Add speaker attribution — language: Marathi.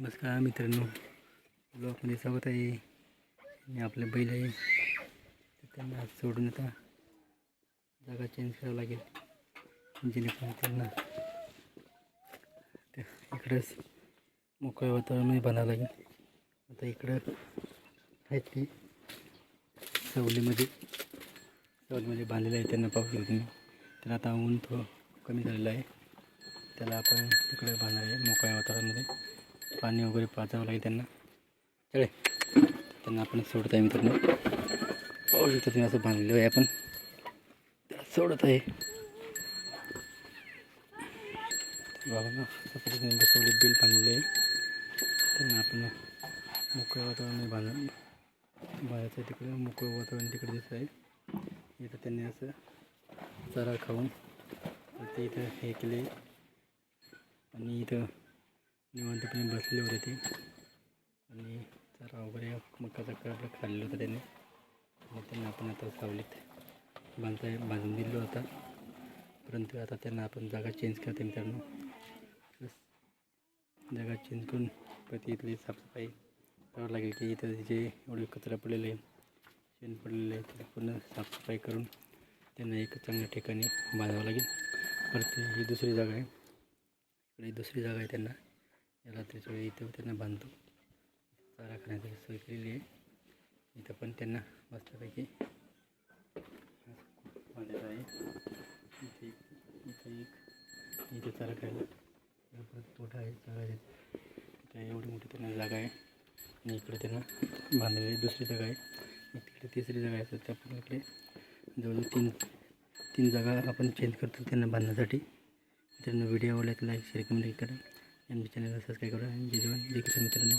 Speaker 1: नमस्कार मित्रांनो. ब्लॉगमध्ये स्वागत आहे. आणि आपले बैल आहे. तर आज सोडून आता जागा चेंज लागेल. जेणेकरून त्यांना ते इकडंच मोकळ्या वातावरणामध्ये बांधावं लागेल. आता इकडं आहेत ती सावलीमध्ये. सावलीमध्ये बांधलेलं आहे त्यांना पाहू आता ऊन थोडं कमी झालेलं आहे. त्याला आपण तिकडे बांधणार आहे पाणी वगैरे पाजावं लागेल त्यांना. चले त्यांना आपण सोडत आहे मित्रांनो. पाहू शकतो तुम्ही असं बांधलेलं आहे आपण. सोडत आहे. बाबांना बसवले बिल बांधलेलं आहे. त्यांना आपण मोकळं वातावरण बांधून बांधायचं तिकडे मोकळं वातावरण तिकडे दिसत आहे. इथं त्यांनी असं चारा खाऊन ते इथं हे केले. आणि इथं निवांतपणे बसले होते ते आणि चारा वगैरे मकाचा कड खाल्लं होतं त्याने. आणि त्यांना आपण आता सावलीत बांधता बांधून दिलो होता. परंतु आता त्यांना आपण जागा चेंज करते मित्रांनो. प्लस जागा चेंज करून प्रती इथली साफसफाई करावं लागेल की इथं जे एवढे कचरा पडलेले आहे शेण पडलेले आहे त्याला पूर्ण साफसफाई करून त्यांना एक चांगल्या ठिकाणी बांधावं लागेल. परत ही दुसरी जागा आहे. इकडे दुसरी जागा आहे त्यांना. याला रात्रीच्या इथं त्यांना बांधतो. चारा खाण्याची सोय केलेली आहे. इथं पण त्यांना मस्तपैकी बांधायचं आहे. इथे एक इथं एक इथे चारा खायला. परत मोठा आहे जागा तिथं एवढी मोठी त्यांना जागा आहे. आणि इकडे त्यांना बांधलेली दुसरी जागा आहे. तिकडे तिसरी जागा आहे. त्या पण इकडे जवळजवळ तीन तीन जागा आपण चेंज करतो त्यांना बांधण्यासाठी. त्यांना व्हिडिओ आवडला तर लाईक शेअर कमेंट करा. आणि चॅनलला सबस्क्राईब करा. आणि जय जवान. जय किसान मित्रांनो.